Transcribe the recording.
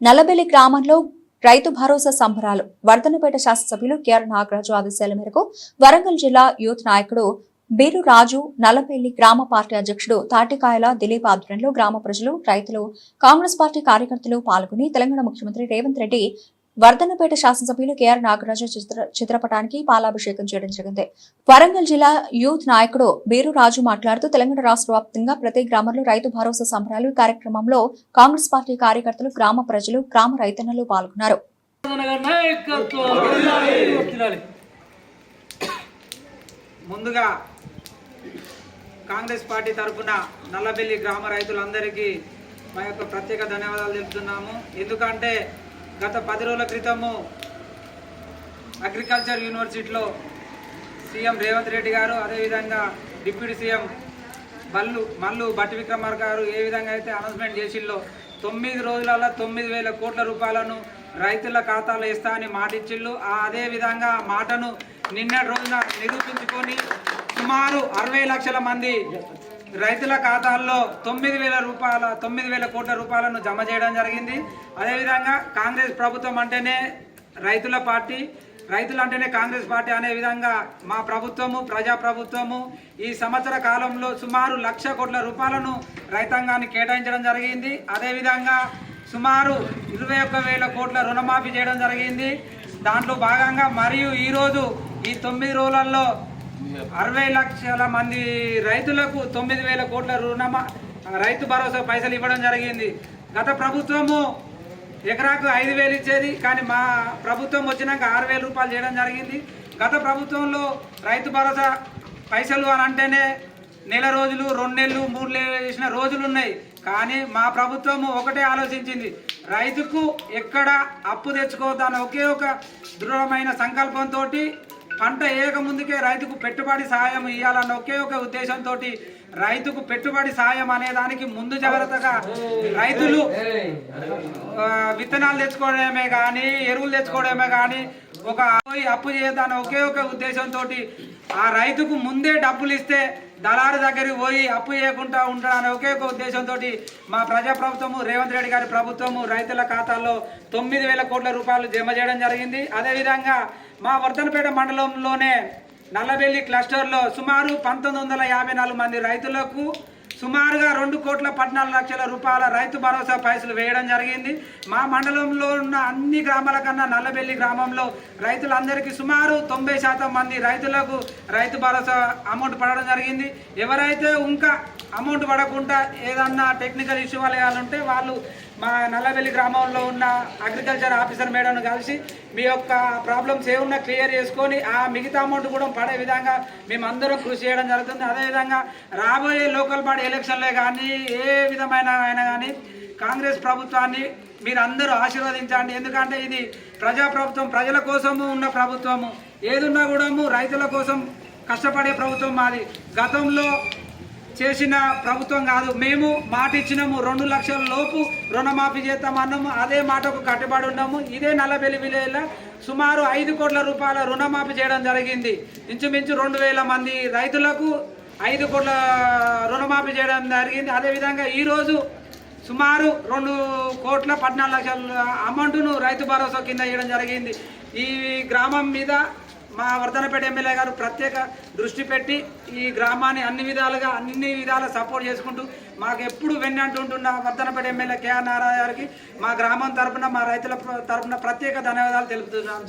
నల్లబెల్లి గ్రామంలో రైతు భరోసా సంబరాలు. వర్ధనపేట శాసనసభ్యులు కేఆర్ నాగరాజు ఆదేశాల మేరకు వరంగల్ జిల్లా యూత్ నాయకుడు బీరు రాజు నల్లబెల్లి గ్రామ పార్టీ అధ్యక్షుడు తాటికాయల దిలీప్ ఆధ్వర్యంలో గ్రామ ప్రజలు రైతులు కాంగ్రెస్ పార్టీ కార్యకర్తలు పాల్గొని తెలంగాణ ముఖ్యమంత్రి రేవంత్ రెడ్డి వర్ధనపేట శాసనసభ్యులు కేఆర్ నాగరాజు చిత్ర చిత్రపటానికి పాలాభిషేకం చేయడం జరిగింది. వరంగల్ జిల్లా యూత్ నాయకుడు బీరు రాజు మాట్లాడుతూ తెలంగాణ రాష్ట్ర వ్యాప్తంగా ప్రతి గ్రామంలో రైతు భరోసా సంబరాలు కార్యక్రమంలో కాంగ్రెస్ పార్టీ కార్యకర్తలు గ్రామ ప్రజలు గ్రామ రైతన్నలు పాల్గొన్నారు. ముందుగా కాంగ్రెస్ పార్టీ తరఫున నల్లబెల్లి గ్రామ రైతులందరికీ మా యొక్క ప్రత్యేక ధన్యవాదాలు తెలుపుతున్నాము. ఎందుకంటే గత పది రోజుల క్రితము అగ్రికల్చర్ యూనివర్సిటీలో సీఎం రేవంత్ రెడ్డి గారు అదేవిధంగా డిప్యూటీ సీఎం మల్లు మల్లు భట్టి విక్రమార్ గారు ఏ విధంగా అయితే అనౌన్స్మెంట్ చేసిల్లో తొమ్మిది రోజులలో తొమ్మిది వేల కోట్ల రూపాయలను రైతుల ఖాతాలో ఇస్తా అని మాట ఇచ్చిళ్ళు. అదే విధంగా మాటను నిన్నటి రోజున నిరూపించుకొని సుమారు అరవై లక్షల మంది రైతుల ఖాతాల్లో తొమ్మిది వేల రూపాయల తొమ్మిది వేల కోట్ల రూపాయలను జమ చేయడం జరిగింది. అదేవిధంగా కాంగ్రెస్ ప్రభుత్వం అంటేనే రైతుల పార్టీ రైతులు అంటేనే కాంగ్రెస్ పార్టీ అనే విధంగా మా ప్రభుత్వము ప్రజా ప్రభుత్వము ఈ సంవత్సర కాలంలో సుమారు లక్ష కోట్ల రూపాయలను రైతాంగాన్ని కేటాయించడం జరిగింది. అదేవిధంగా సుమారు ఇరవై ఒక్క వేల కోట్ల రుణమాఫీ చేయడం జరిగింది. దాంట్లో భాగంగా మరియు ఈరోజు ఈ తొమ్మిది రోజులలో అరవై లక్షల మంది రైతులకు తొమ్మిది వేల కోట్ల రుణమా రైతు భరోసా పైసలు ఇవ్వడం జరిగింది. గత ప్రభుత్వము ఎకరాకు ఐదు వేలు ఇచ్చేది కానీ మా ప్రభుత్వం వచ్చినాక ఆరు వేల రూపాయలు చేయడం జరిగింది. గత ప్రభుత్వంలో రైతు భరోసా పైసలు అని అంటేనే నెల రోజులు రెండు నెలలు మూడు నెలలు చేసిన రోజులు ఉన్నాయి. కానీ మా ప్రభుత్వము ఒకటే ఆలోచించింది. రైతుకు ఎక్కడ అప్పు తెచ్చుకోవద్దని ఒకే ఒక దృఢమైన సంకల్పంతో పంట వేయక ముందుకే రైతుకు పెట్టుబడి సాయం ఇవ్వాలన్న ఒకే ఒక ఉద్దేశంతో రైతుకు పెట్టుబడి సాయం అనే దానికి ముందు జాగ్రత్తగా రైతులు విత్తనాలు తెచ్చుకోవడమే కానీ ఎరువులు తెచ్చుకోవడమే కానీ ఒక అప్పు చేయొద్దన్న ఒకే ఒక ఉద్దేశంతో ఆ రైతుకు ముందే డబ్బులు ఇస్తే దళారు దగ్గరికి పోయి అప్పు చేయకుండా ఉంటాడనే ఒకే ఒక ఉద్దేశంతో మా ప్రజా ప్రభుత్వము రేవంత్ రెడ్డి గారి ప్రభుత్వము రైతుల ఖాతాల్లో తొమ్మిది వేల కోట్ల రూపాయలు జమ చేయడం జరిగింది. అదేవిధంగా మా వర్ధనపేట మండలంలోనే నల్లబెల్లి క్లస్టర్లో సుమారు పంతొమ్మిది వందల యాభై నాలుగు మంది రైతులకు సుమారుగా రెండు కోట్ల పద్నాలుగు లక్షల రూపాయల రైతు భరోసా పైసలు వేయడం జరిగింది. మా మండలంలో ఉన్న అన్ని గ్రామాల కన్నా నల్లబెల్లి గ్రామంలో రైతులందరికీ సుమారు తొంభై శాతం మంది రైతులకు రైతు భరోసా అమౌంట్ పడడం జరిగింది. ఎవరైతే ఇంకా అమౌంట్ పడకుండా ఏదన్నా టెక్నికల్ ఇష్యూ వాళ్ళు ఉంటే వాళ్ళు మా నల్లబెల్లి గ్రామంలో ఉన్న అగ్రికల్చర్ ఆఫీసర్ మేడంను కలిసి మీ యొక్క ప్రాబ్లమ్స్ ఏమున్నా క్లియర్ చేసుకొని ఆ మిగతా అమౌంట్ కూడా పడే విధంగా మేమందరం కృషి చేయడం జరుగుతుంది. అదేవిధంగా రాబోయే లోకల్ బాడీ ఎలక్షన్లే కానీ ఏ విధమైన అయినా కానీ కాంగ్రెస్ ప్రభుత్వాన్ని మీరు అందరూ ఆశీర్వదించండి. ఎందుకంటే ఇది ప్రజా ప్రభుత్వం ప్రజల కోసము ఉన్న ప్రభుత్వము. ఏదున్నా కూడా రైతుల కోసం కష్టపడే ప్రభుత్వం మాది. గతంలో చేసిన ప్రభుత్వం కాదు మేము మాట ఇచ్చినాము రెండు లక్షల లోపు రుణమాఫీ చేస్తామన్నాము అదే మాటకు కట్టుబడి ఉన్నాము. ఇదే నల్లబెల్లి విలేజ్లో సుమారు ఐదు కోట్ల రూపాయల రుణమాఫీ చేయడం జరిగింది. ఇంచుమించు రెండు వేల మంది రైతులకు ఐదు కోట్ల రుణమాఫీ చేయడం జరిగింది. అదేవిధంగా ఈరోజు సుమారు రెండు కోట్ల పద్నాలుగు లక్షల అమౌంట్ను రైతు భరోసా కింద ఇవ్వడం జరిగింది. ఈ గ్రామం మీద మా వర్ధనపేట ఎమ్మెల్యే గారు ప్రత్యేక దృష్టి పెట్టి ఈ గ్రామాన్ని అన్ని విధాలుగా అన్ని విధాల సపోర్ట్ చేసుకుంటూ మాకు ఎప్పుడు వెన్నంటుంటున్న వర్ధనపేట ఎమ్మెల్యే కేఆర్ నారాయణ గారికి మా గ్రామం తరపున మా రైతుల తరపున ప్రత్యేక ధన్యవాదాలు తెలుపుతున్నాం.